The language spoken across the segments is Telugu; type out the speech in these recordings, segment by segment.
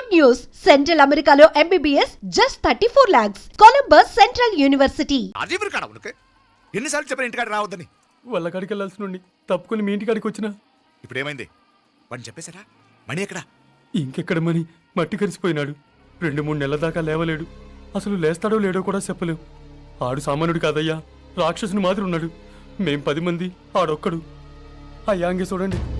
Good news! Central Americano MBBS just 34 lakhs. Columbus Central University. అది ఎవరు కాడ ఉనకు? ఎన్నిసార్లు చెప్పిన ఇంటికాడ రావద్దని? వాళ్ళ కాడికి వెళ్ళాల్సి నుండి తప్పుకొని మీ ఇంటికాడికి వచ్చిన? ఇప్పుడు ఏమైంది వాడిని చెప్పేశారా మణి ఎక్కడా? ఇంకెక్కడ మని మట్టి కరిసిపోయినాడు. రెండు మూడు నెలల దాకా లేవలేడు. అసలు లేస్తాడో లేడో కూడా చెప్పలేవు ఆడు సామాన్యుడు కాదయ్యా. రాక్షసుని మాదిరి ఉన్నాడు. మేం పది మంది ఆడొక్కడు. అయ్యా అంగే చూడండి.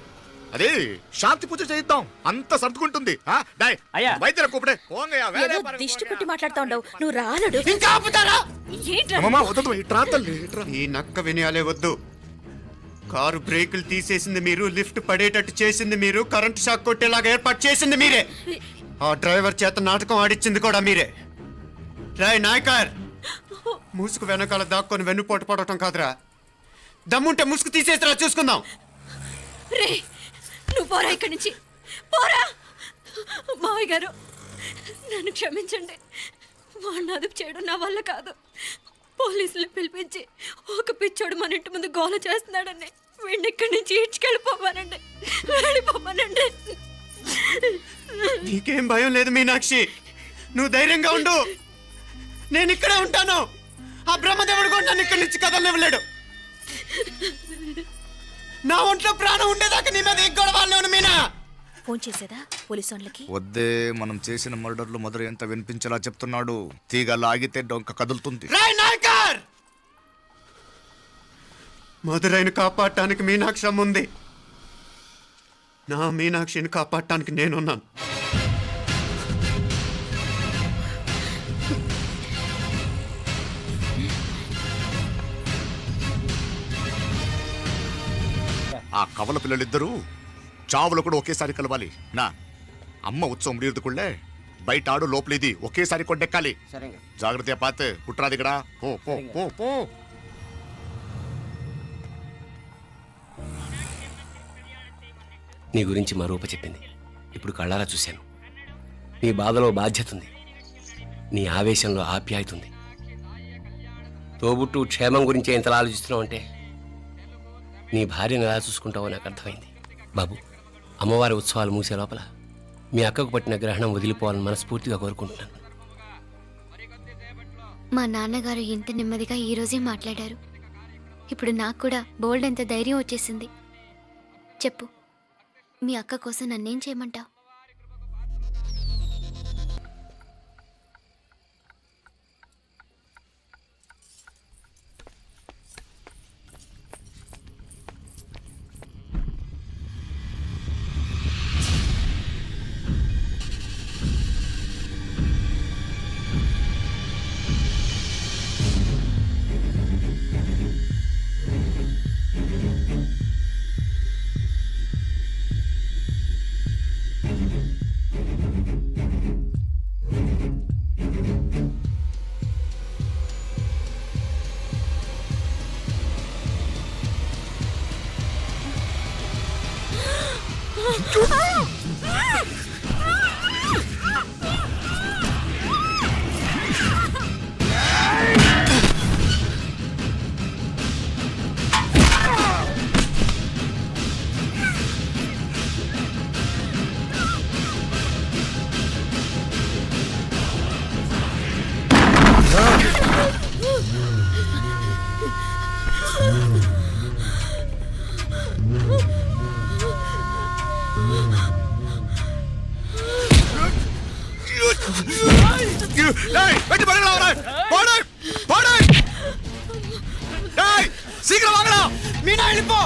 అదే శాంతి పూజ చేయిద్దాం. అంత సర్దుకుంటుంది. అయ్యా. వైద్యుల కూపడే. ఏదో దిష్టి. పెట్టి మాట్లాడుతా ఉండవు. నువ్వు రానడు ఇంకా ఆపుతారా? వద్దు ఇట్రా తల్లి ఇట్రా ఈ నక్క వినయాలే వద్దు. కారు బ్రేకులు తీసేసింది మీరు లిఫ్ట్ పడేటట్టు చేసింది మీరు కరెంట్ షాక్ కొట్టేలాగా ఏర్పాటు చేసింది మీరే. ఆ డ్రైవర్ చేత నాటకం ఆడిచ్చింది కూడా మీరే. రాయ్ నాయకర్. ముసుగు వెనకాల దాక్కొని వెన్నుపోటు పడటం కాదురా. దమ్ముంటే ముసుగు తీసేసిరా చూసుకుందాం. రే నువ్వు పోరా ఇక్కడి నుంచి. పోరా. మావయ్య గారు నన్ను క్షమించండి. వాడిని అదుపు చేయడం నా వల్ల కాదు. పోలీసులు పిలిపించి ఒక పిచ్చోడు మన ఇంటి ముందు గోల చేస్తున్నాడని వీడిని ఇక్కడి నుంచి ఈడ్చుకెళ్ళిపోమానండి. వెళ్ళిపోమానండి. నీకేం భయం లేదు మీనాక్షి. నువ్వు ధైర్యంగా ఉండు. నేను ఇక్కడే ఉంటాను. ఆ బ్రహ్మదేవుడు కూడా నన్ను ఇక్కడి నుంచి కదలనివ్వలేడు. నా ఒంట్లో ప్రాణం ఉండేదాకా నీ మీద ఎగ్గొడ వాళ్ళు మీనా. ఫోన్ చేసేదా పోలీసు వాళ్ళకి వద్దే మనం చేసిన మర్డర్లు మొదలు ఎంత వినిపించేలా చెప్తున్నాడు. తీగ లాగితే డొంక కదులుతుంది. రాయ్ నాయకర్! మధురైని కాపాడటానికి మీనాక్షి ఉంది నా మీనాక్షిని కాపాడటానికి నేనున్నాను. ఆ కవల పిల్లలిద్దరూ చావులు కూడా ఒకేసారి కలవాలి. నా అమ్మ ఉత్సవం ముడియదుకుళ్ళే బయట ఆడు లోపలిది ఒకేసారి కొట్టెక్కాలి జాగ్రత్త పాత్ కుట్రాది ఇక్కడ. పో పో పో పో. నీ గురించి మా రూప చెప్పింది. ఇప్పుడు కళ్ళారా చూశాను. నీ బాధలో బాధ్యత ఉంది. నీ ఆవేశంలో ఆప్యాయత ఉంది. తోబుట్టు క్షేమం గురించి ఎంతలా ఆలోచిస్తున్నావు అంటే నీ భార్యను ఎలా చూసుకుంటావో నాకు అర్థమైంది. బాబు అమ్మవారి ఉత్సవాలు మూసే లోపల మీ అక్కకు పట్టిన గ్రహణం వదిలిపోవాలని మనస్ఫూర్తిగా కోరుకుంటున్నాను. మా నాన్నగారు ఇంత నెమ్మదిగా ఈరోజే మాట్లాడారు. ఇప్పుడు నాకు కూడా బోల్డ్ అంత ధైర్యం వచ్చేసింది. చెప్పు మీ అక్క కోసం నన్నేం చేయమంటావు? సీక్రెట్ వాగడా మీనా వెళ్ళిపో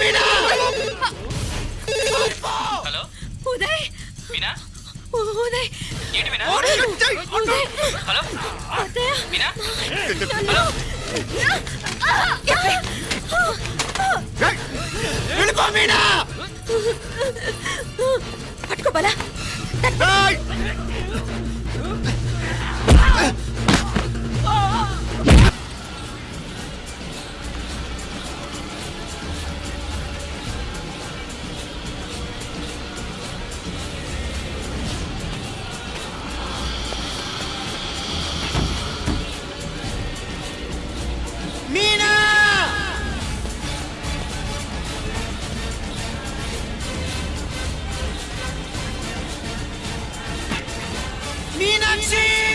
మీనా హలో ఉదయ్ మీనా ఉదయ్ ఏంటి మీనా హలో అత్తయ్య మీనా వెళ్ళిపో మీనా! పట్టుకో బలా డేయ్. మీనాక్షి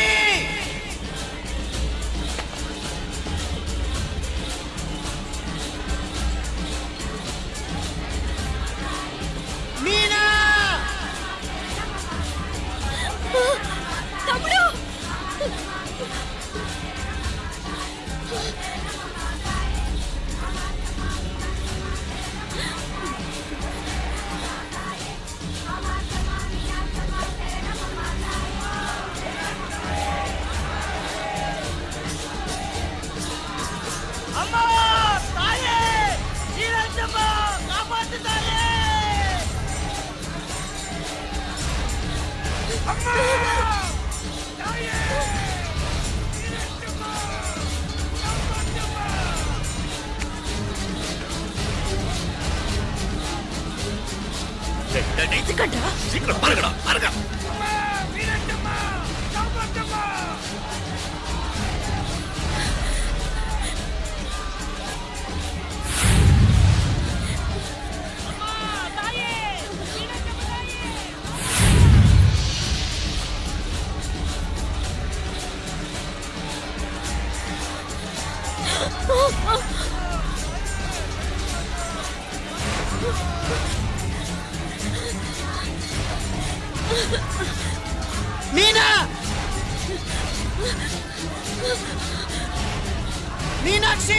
ミナキ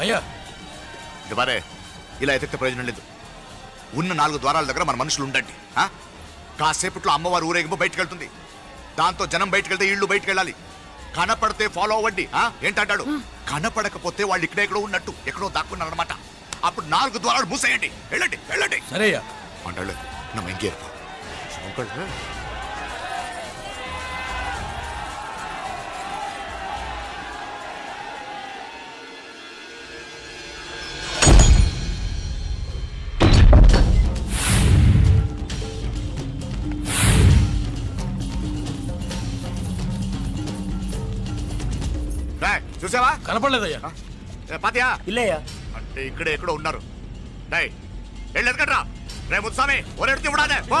అయ్యా. ఇది బారే ఇలా ఎతికితే ప్రయోజనం లేదు. ఉన్న నాలుగు ద్వారాల దగ్గర మన మనుషులు ఉండండి ఆ? కాసేపట్లో అమ్మవారు ఊరేగింపు బయటికి వెళ్తుంది. దాంతో జనం బయటికి వెళ్తే ఇళ్ళు బయటికి వెళ్ళాలి. కనపడితే ఫాలో అవ్వండి ఏంటంటాడు? కనపడకపోతే వాళ్ళు ఇక్కడెక్కడో ఉన్నట్టు ఎక్కడో దాక్కున్నారనమాట అప్పుడు నాలుగు ద్వారాలు మూసేయండి. వెళ్ళండి వెళ్ళండి. సరే అంటాడు నమ్మ ఇంకేర్పా కనపడలేదయ్యా. పాతియా? ఇల్లయ్యా. అంటే ఇక్కడే ఎక్కడో ఉన్నారు. డై వెళ్ళి ఎదగట్రా రే ముత్సామి ఒరే ఎడుతూ ఇవ్వడానే పో.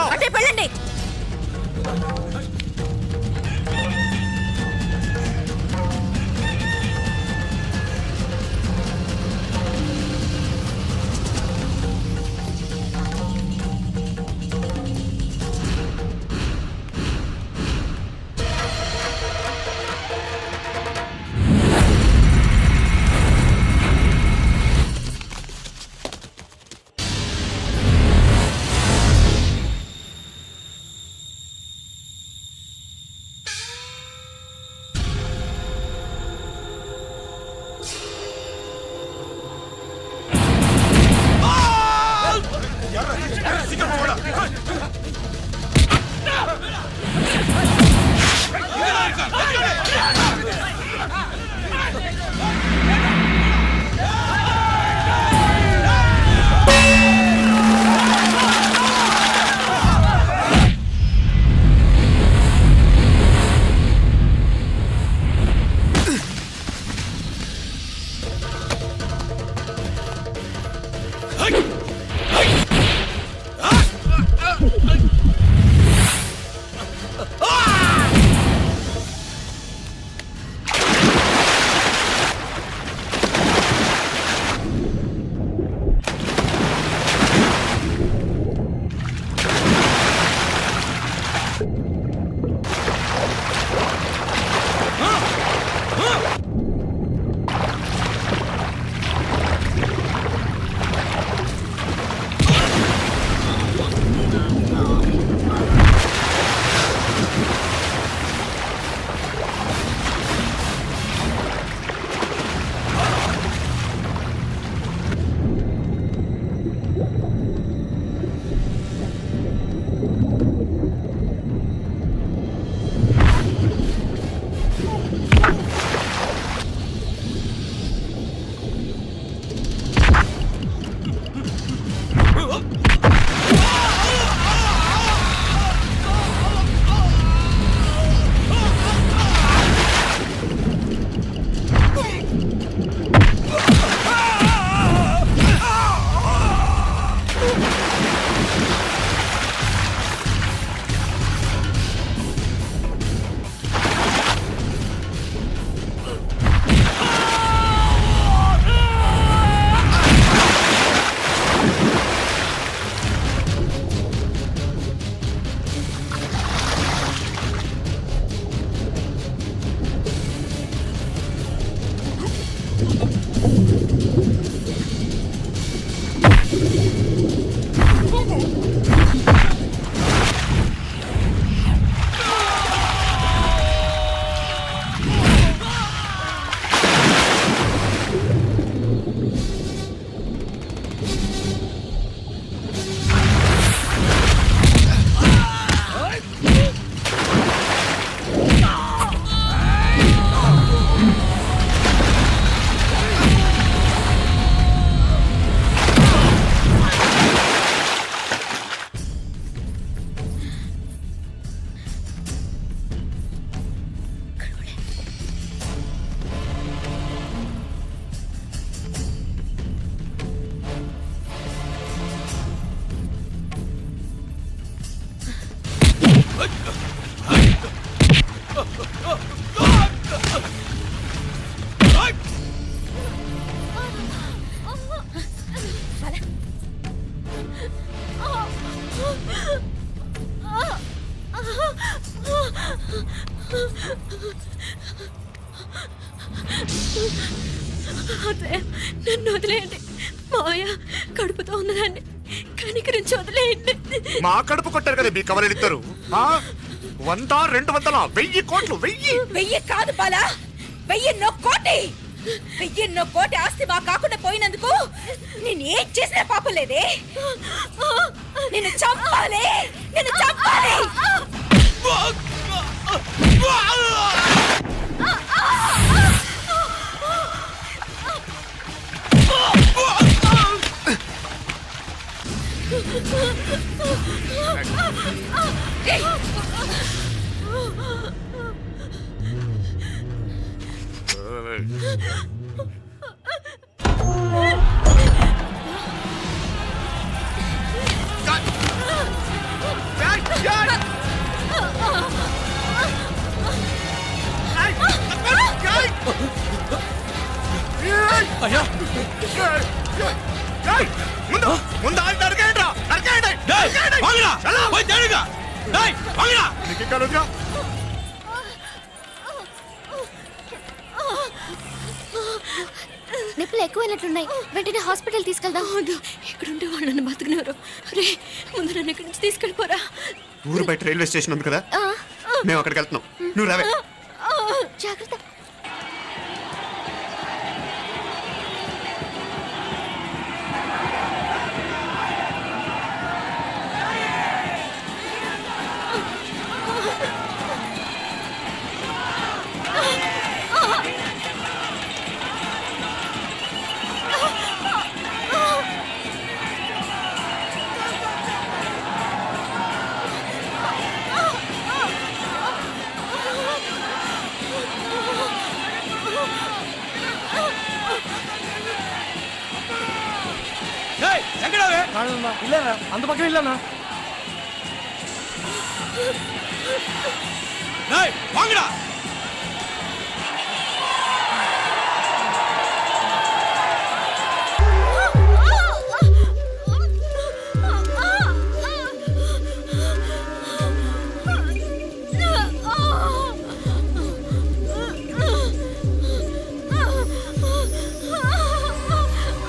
అత్తయ్య నన్ను వదిలేయండి. మావయ్య కడుపుతో ఉన్నదాన్ని కనికరించి వదిలేయండి. మా కడుపు కొట్టారు కదా మీ కవలలిద్దరు? వంద రెండు వందల వెయ్యి కోట్లు వెయ్యి. వెయ్యి కాదు బాలా. వెయ్యిన్నో కోటి. వెయ్యిన్నో కోటి ఆస్తి మా కాకుండా పోయినందుకు నేను ఏం చేసినా పాపం లేదే. నిన్ను చంపాలి. నిన్ను చంపాలి. అయ్యా ముందు ముందు ఆయన నరకేయండిరా, నరకేయండి, నరకేయండి. ఎలా? నీకు ఇంకా రోజుగా? నొప్పులు ఎక్కువ అయినట్లున్నాయి వెంటనే హాస్పిటల్ తీసుకెళ్దాం. వద్దు ఇక్కడ ఉంటే వాళ్ళు నన్ను బతుకునేవారు రే ముందు నన్ను ఇక్కడి నుంచి తీసుకెళ్ళిపోరా. ఊరు బయట రైల్వే స్టేషన్ ఉంది కదా. మేము అక్కడికి వెళ్తున్నాం. నువ్వు రావే. జాగ్రత్త. எங்கடாவே இல்லண்ணா அந்த பக்கம் இல்லண்ணா. வாங்கடா.